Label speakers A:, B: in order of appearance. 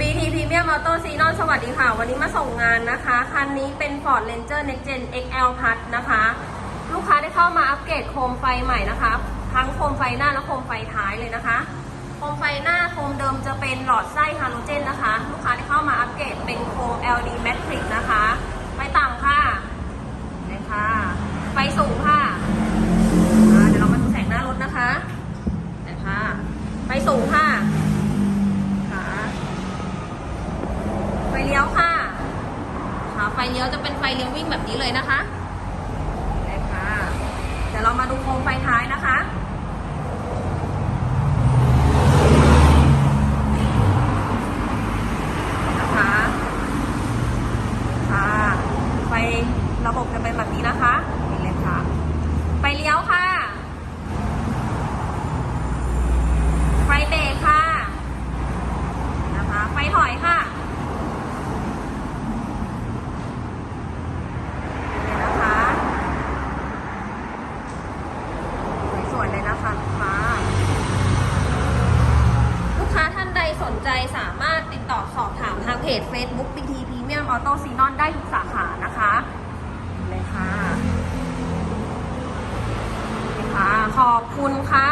A: BT Premium Auto Xenon สวัสดีค่ะ วันนี้มาส่งงานนะคะ คันนี้เป็น Ford Ranger Next Gen XL Plus นะคะ ลูกค้าได้เข้ามาอัปเกรดโคมไฟใหม่นะคะ ทั้งโคมไฟหน้าและโคมไฟท้ายเลยนะคะ โคมไฟหน้าโคมเดิมจะเป็นหลอดไส้ฮาโลเจนนะคะ ลูกค้าได้เข้ามาอัปเกรดเป็นโคม LED Matrix นะคะ ไฟต่ำค่ะเลยค่ะไฟสูงค่ะเดี๋ยวเรามาดูแสงหน้ารถนะคะเลยค่ะไฟสูงค่ะ ไฟเลี้ยวค่ะค่ะไฟเลี้ยวจะเป็นไฟเลี้ยววิ่งแบบนี้เลยนะคะได้ค่ะเดี๋ยวเรามาดูโคมไฟท้ายนะคะนะคะค่ะไฟระบบจะเป็นแบบนี้นะคะนี่เลยค่ะ ไฟเลี้ยวค่ะ ไฟเบรกค่ะนะคะ ไฟถอยค่ะ ใจสามารถติดต่อสอบถามทางเพจ Facebook BT Premium Auto s e n o n ได้ทุกสาขานะคะเลยค่ะค่ะ ขอบคุณค่ะ